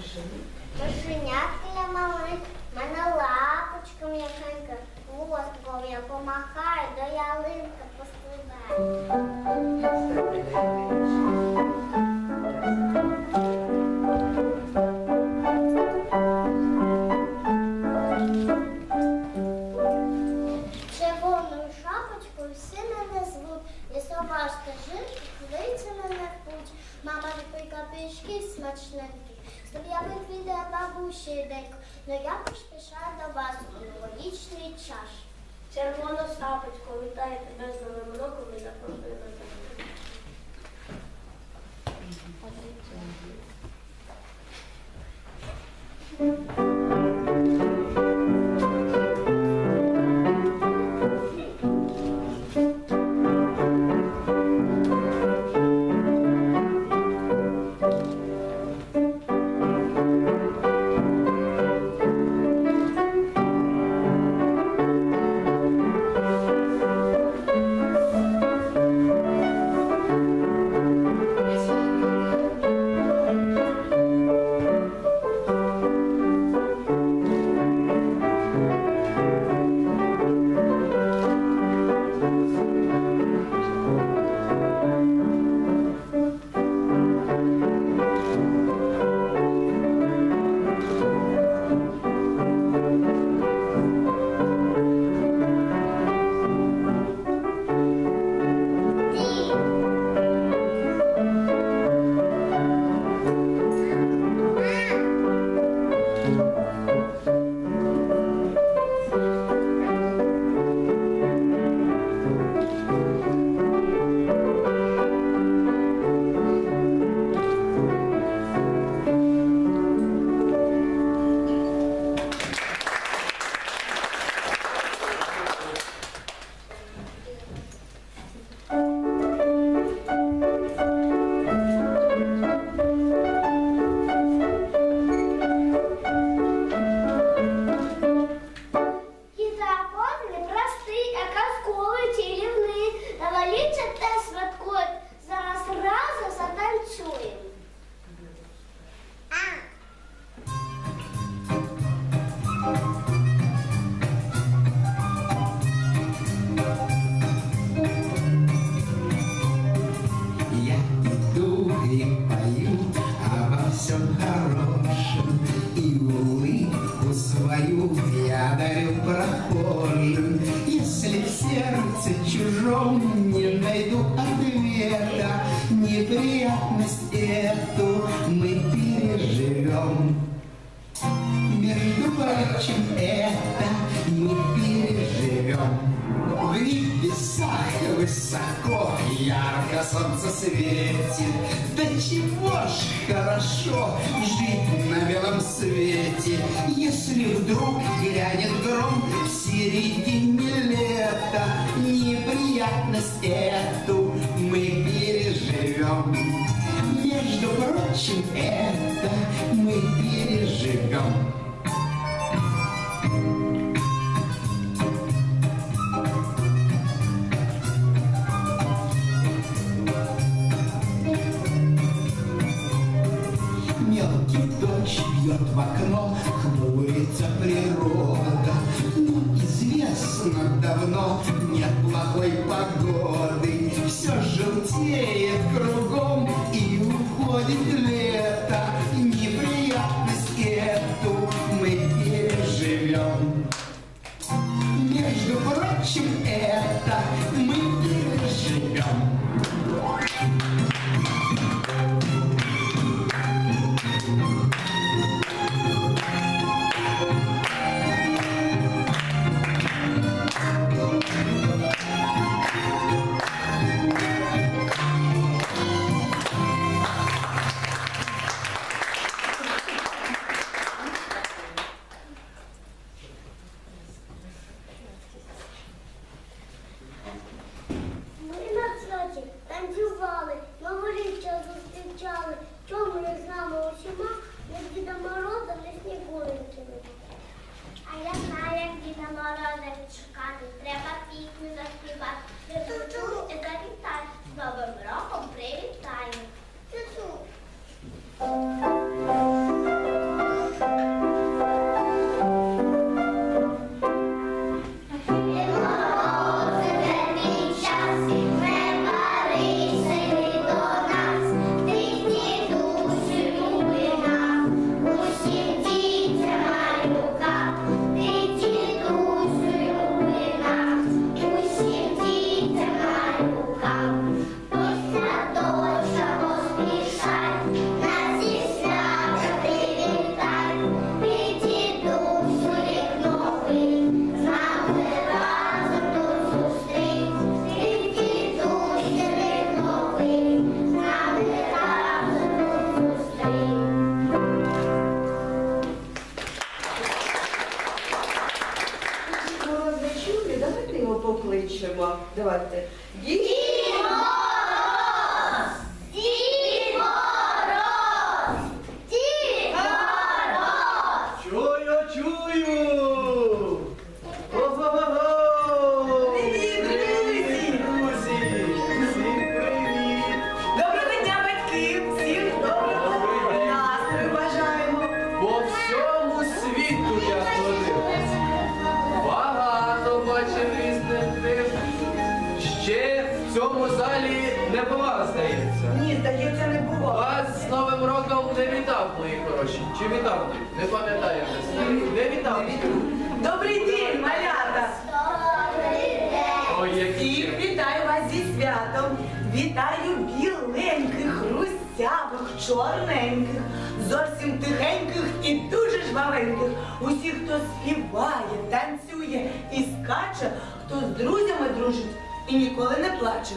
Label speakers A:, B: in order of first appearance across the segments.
A: Мишенятка я малих, мене лапочка м'якенька, хвостком я помахаю, до ялинка пострибаю. Я відвідала бабусі деньку, но я поспішаю до вас у новорічний час.
B: Червона сапочко, вітаю тебе з новим роком і запрошую на тебе.
C: Небесах высоко ярко солнце светит. Да чего ж хорошо жить на белом свете, Если вдруг грянет гром в середине лета. Неприятность эту мы переживем. Между прочим, это мы переживем. Дождь бьет в окно, хмурится природа. Но известно давно, нет плохой погоды. Все желтеет кругом и уходит лето.
A: Не
D: бував, здається.
E: Ні, здається, не було.
D: Вас з Новим роком не вітав, мої хороші. Чи вітав? Не пам'ятаю. Не вітав.
E: Добрий день, малята!
D: Ой, які.
E: Всіх вітаю вас зі святом! Вітаю біленьких, хрустявих, чорненьких, зовсім тихеньких і дуже жвавеньких. Усіх, хто співає, танцює і скаче, хто з друзями дружить і ніколи не плаче.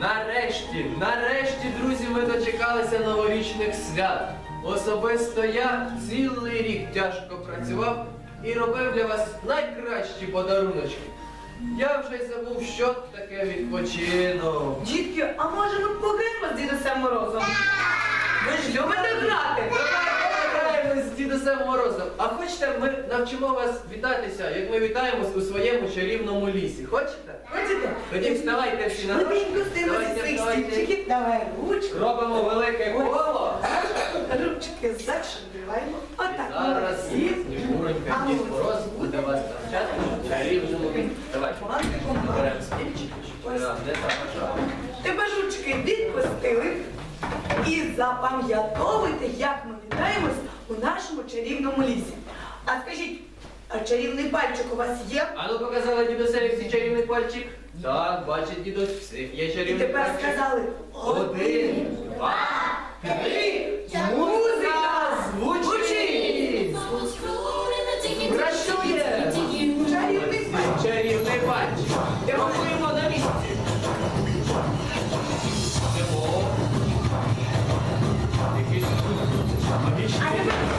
D: Нарешті, нарешті, друзі, ми дочекалися новорічних свят. Особисто я цілий рік тяжко працював і робив для вас найкращі подаруночки. Я вже й забув, що таке відпочинок.
E: Дітки, а може ми пограємо з дідусем Морозом? Ви ж любите грати?
D: Граємо з Морозом. А хочете, ми навчимо вас вітатися, як ми вітаємось у своєму чарівному лісі. Хочете?
E: Хочете?
D: Тоді вставайте всі на ножки.
E: стимо зі своїх стільчиків. Давай ручку.
D: Робимо велике коло.
E: Ручки зашиваємо. Отак.
D: Зараз
E: молодці.
D: Снігуренька, Дід Мороз буде вас навчати чарівному віку. Давай, беремо стільчик.
E: Ось.
D: Да, Не так, а що?
E: Тебе ручки відпустили. І запам'ятовуйте, як ми вітаємось у нашому чарівному лісі. А скажіть, а чарівний пальчик у вас є?
D: А ну показала дідусеві всі чарівний пальчик. Так, бачить дідусь, всіх є
E: І
D: чарівний
E: тепер
D: пальчик.
E: сказали
D: Один, два, три. Музика звучить! Працює!
E: чарівний пальчик.
D: Чарівний пальчик.
E: А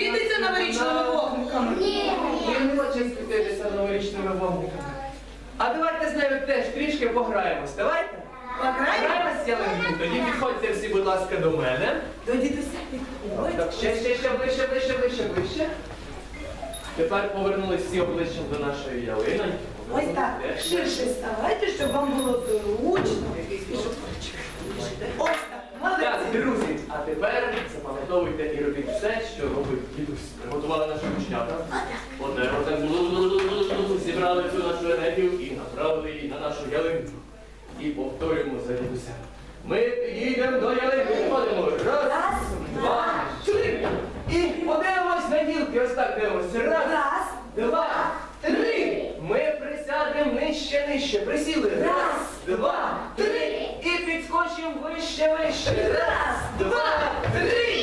E: Світиться новорічними вогниками.
D: Не хоче світитися новорічними вогниками. А давайте з нею теж трішки пограємось. Давайте?
E: Пограємо?
D: Граємось з ялинкою. Тоді підходьте всі, будь ласка, до мене.
E: До дідуся підходь.
D: Так, ще, ще, ще ближче, ближче, ближче, ближче. Тепер повернулись всі обличчям до нашої ялини.
E: Ось так, ширше ставайте, щоб вам було зручно. Ось так,
D: Так, друзі, а тепер запам'ятовуйте і робіть все, що робить дідусь. Приготували наші учнята. Одне отак зібрали цю нашу енергію і направили її на нашу ялинку. І повторюємо за дідуся. Ми підійдемо до ялинки, підходимо. Раз, два, три. І подивимось на гілки. Ось так дивимося. Раз,
E: Раз,
D: два, три. Ми присядемо нижче, нижче. Присіли. Раз, два, три. І підскочимо вище, вище. Раз, два, три.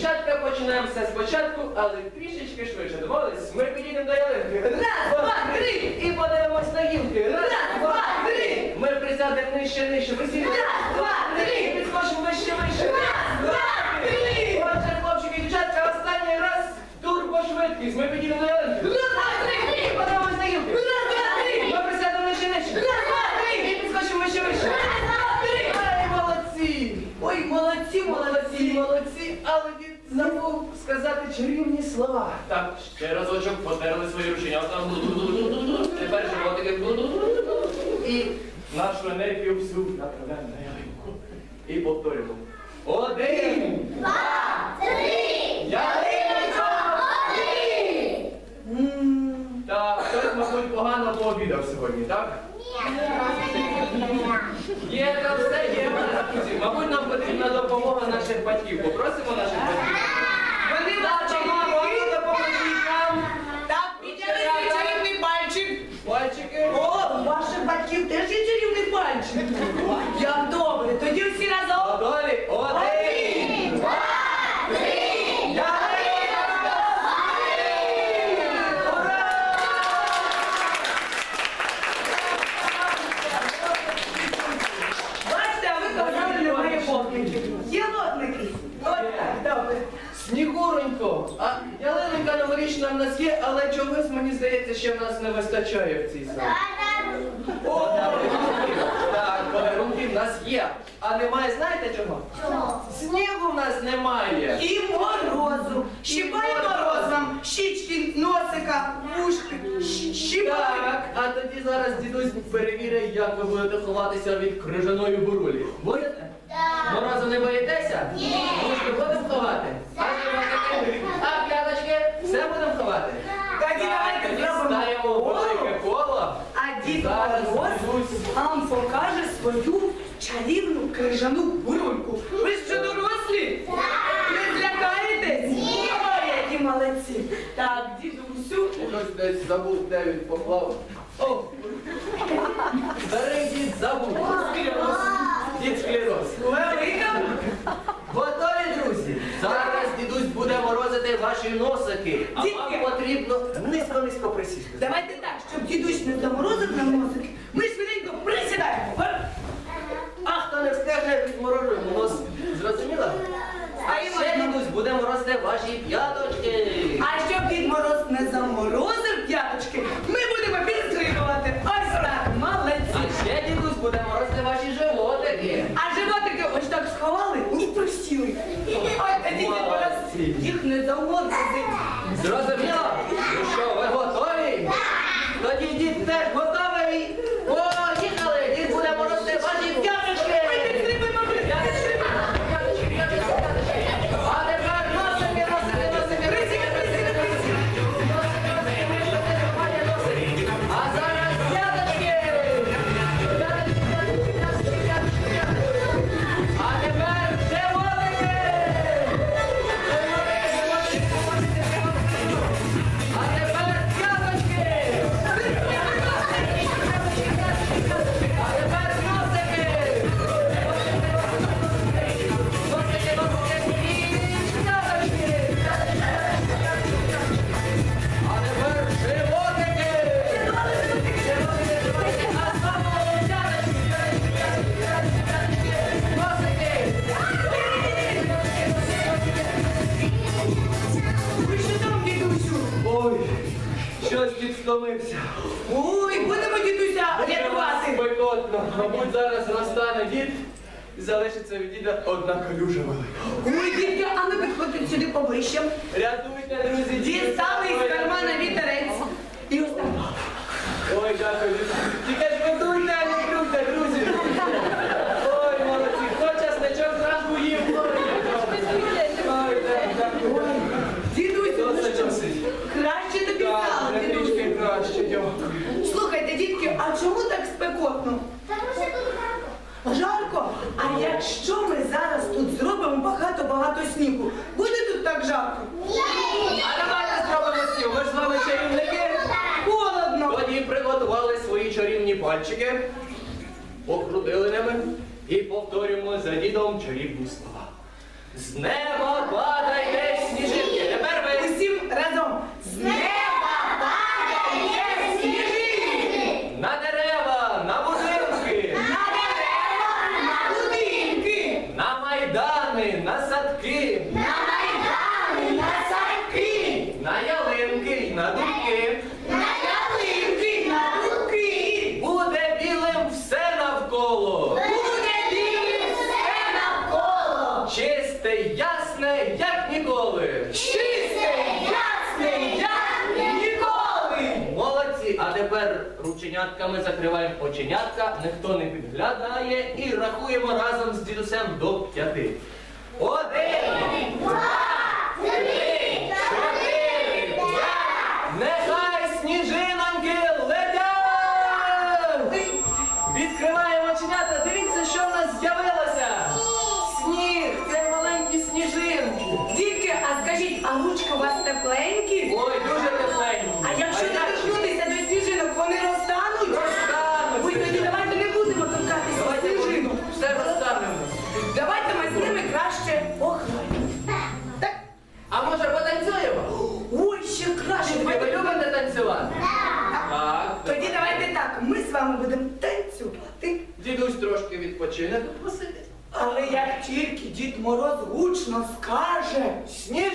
D: Дівчатка, починаємо все спочатку, але трішечки швидше. Домовились? Ми підійдемо до ялинки. Раз, два, три. І подивимось на гілки. Раз, два, три. Ми присядемо нижче, нижче. Присіли. Раз, два, три. Підскочимо вище, вище. Раз, два, три. Отже, хлопчики і дівчатка, останній раз турбошвидкість. Ми підійдемо до ялинки. Раз, два, три. І подивимось на гілки. Раз, два, три. Ми присядемо нижче, нижче. Раз, два, три. І підскочимо вище, вище. Раз, два, три. Ай, молодці.
E: Ой, молодці,
D: Молодці, молодці, але він забув сказати чарівні слова. Так, ще разочок потерли свої рученята. Тепер животики. І нашу енергію всю направляємо на ялинку. І повторюємо. Один,
A: Два, три,
D: ялинко!
E: М,
D: Так, хтось, мабуть, погано пообідав сьогодні, так? Є там все, є. Друзі, Мабуть, нам потрібна допомога наших батьків. Попросимо наших батьків.
E: Вони
D: Так, мамо, ну допоможіть нам.
E: Так, підняли свій чарівний пальчик.
D: Пальчики.
E: О, у ваших батьків теж є чарівний пальчик. Як добре, тоді всі разом.
D: Готові? Один, два, три. Ялинка! Ура!
E: Бачите, а ви казали, немає вогників. Є вогники. Ось так, добре.
D: Снігуронько, а ялинка новорічна в нас є, але чогось мені здається, що в нас не вистачає в цій залі. О. Так, подарунки в нас є. А немає, знаєте чого? Снігу в нас немає.
E: І морозу. Щипай мороз вам. Щічки, носика, вушки. Щ- Щипай.
D: Так, а тоді зараз дідусь перевірить, як ви будете ховатися від крижаної бурулі. Будете? Морозу не боїтеся? Ні. Мушки будемо ховати? А животики? А п'яточки? Все будемо ховати? Так,
E: давайте
D: тоді
E: зробимо
D: ставимо велике коло.
E: А дід
D: Зараз
E: Мороз
D: дідусь.
E: вам покаже свою чарівну крижану бурульку. Ви що дорослі? Не злякаєтесь? Ой, які молодці. Так, дідусю.
D: Хтось десь забув, де він поклав. О! Старий дід забув. Склероз. Дід склероз.
E: Велика.
D: Готові, друзі? Зараз дідусь буде морозити ваші носики. А
E: Дітки.
D: вам потрібно низько-низько присісти.
E: Давайте так, щоб дідусь не заморозив нам носик, ми швиденько присідаємо. Га?
D: А хто не встигне, відморожуємо нос. Зрозуміла? А ще дідусь буде морозити ваші п'яточки.
E: А щоб Дід Мороз не заморозив п'яточки, ми будемо підстрибувати. Ось так, молодці.
D: А ще дідусь буде морозити ваші животики.
E: А животики ось так сховали і присіли. Ой, тоді Дід Мороз
D: Молодці.
E: їх не заморозить.
D: Зрозуміло? Ну що, щось підстомився.
E: Ой, будемо дідуся рятувати.
D: Спекотно. Мабуть, зараз розтане дід і залишиться від діда одна калюжа велика.
E: Ой, дідя, а ну підходить сюди поближче.
D: Рятуйте, друзі,
E: Дістали із кармана вітерець. І ось так.
D: Ой, дякую. Тільки ж готуйте, а не крутьте, друзі. Ой, молодці, хто часничок зранку їв? Ой, так, дякую.
E: Дідусь, ну
D: Досить,
E: що?
D: досить.
E: Краще тобі
D: Так,
E: стало,
D: вже
E: дідусь.
D: трішки краще, дякую.
E: Слухайте, дітки, а чому так спекотно?
A: Тому що тут гарно.
E: Жарко? А якщо ми зараз тут зробимо багато-багато снігу, буде тут так жарко?
D: А давайте зробимо сніг. Ми ж з вами чарівники.
E: Холодно.
D: Тоді приготували свої чарівні пальчики, покрутили ними і повторюємо за дідом чарівні слова. З неба падає сніжинки. Тепер ви
E: Усім разом. З неба падає сніжинки.
D: на дерева, на будинки,
E: На дерева, на будинки,
D: на майдани, на садки,
E: на майдани, на садки,
D: на ялинки й на дубки.
E: на ялинки, на дубки.
D: Буде білим все навколо.
E: Буде білим все навколо.
D: Чисте, ясне, як ніколи.
E: Чисте, ясне, як ніколи.
D: Молодці, а тепер рученятками закриваємо оченятка, ніхто не підглядає і рахуємо разом з дідусем до п'яти. Один, два, три, чотири, п'ять. Нехай сніжиноньки летять! Відкриваємо оченята, дивіться, що в нас з'явилося. Сніг, це маленькі сніжинки.
E: Дітки, а скажіть, а ручки у вас тепленькі?
D: Відпочине.
E: Але як тільки Дід Мороз гучно скаже,
D: Сніжинка!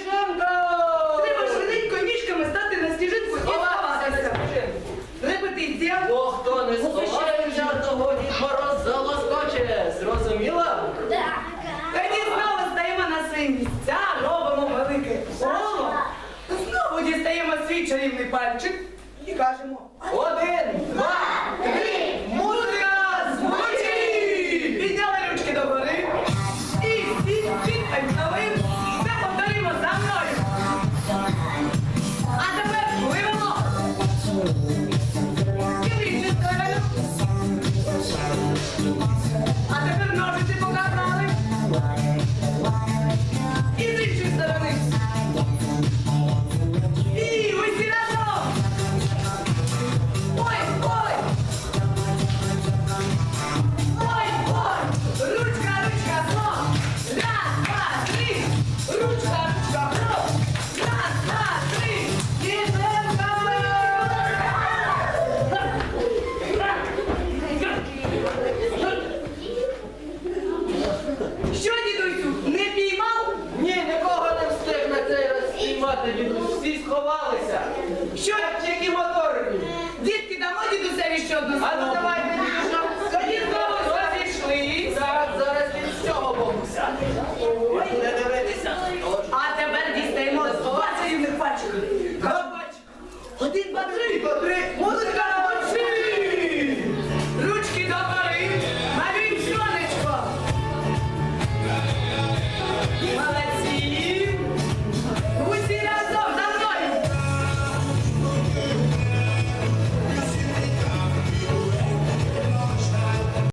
E: тоді всі сховалися. Що, які моторні? Дітки, дамо дідусеві ще одну. А ну давай.